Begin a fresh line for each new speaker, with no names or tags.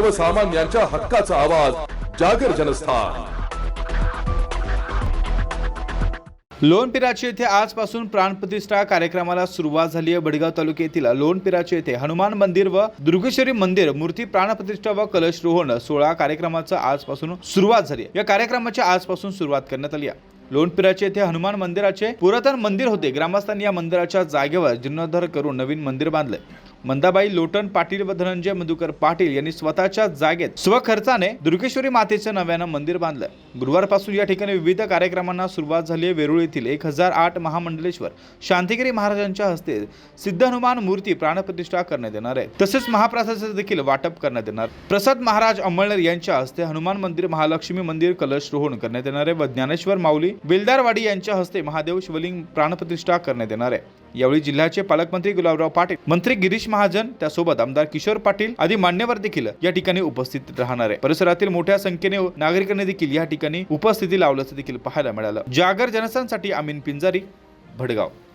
सर्वसामान्यांच्या हक्काचा आवाज जागर जनस्थान.
लोणपिराची येथे आजपासून प्राणप्रतिष्ठा कार्यक्रमाला सुरुवात झाली आहे. बडगाव तालुक्यातील लोणपिराचे येथे हनुमान मंदिर व दुर्गेश्वरी मंदिर मूर्ती प्राणप्रतिष्ठा व कलश रोहण सोहळा कार्यक्रमाचा आजपासून सुरुवात झाली या कार्यक्रमाची आजपासून सुरुवात करण्यात आली आहे. लोणपिराचे येथे हनुमान मंदिराचे पुरातन मंदिर होते. ग्रामस्थांनी या मंदिराच्या जागेवर जीर्णोद्धार करून नवीन मंदिर बांधले मंदाबाई लोटन पाटील व धनंजय मधुकर पाटील यांनी स्वतःच्या जागेत स्वखर्चाने दुर्गेश्वरी मातेचं नव्यानं मंदिर बांधलं. गुरुवारपासून या ठिकाणी विविध कार्यक्रमांना सुरुवात झाली आहे. वेरूळ येथील एक हजार आठ महामंडलेश्वर शांतिगिरी महाराजांच्या हस्ते सिद्ध हनुमान मूर्ती प्राणप्रतिष्ठा करण्यात येणार आहे. तसेच महाप्रसादाचे देखील वाटप करण्यात येणार. प्रसाद महाराज अंमळनेर यांच्या हस्ते हनुमान मंदिर महालक्ष्मी मंदिर कलश रोहण करण्यात येणार आहे व ज्ञानेश्वर माऊली बेलदारवाडी यांच्या हस्ते महादेव शिवलिंग प्राणप्रतिष्ठा करण्यात येणार आहे. यावेळी जिल्ह्याचे पालकमंत्री गुलाबराव पाटील मंत्री गिरीश महाजन त्यासोबत आमदार किशोर पाटील आदी मान्यवर देखील या ठिकाणी उपस्थित राहणार आहे. परिसरातील मोठ्या संख्येने नागरिकांनी देखील या ठिकाणी उपस्थिती लावल्याचं देखील पाहायला मिळालं. जागर जनसांसाठी अमीन पिंजारी भडगाव.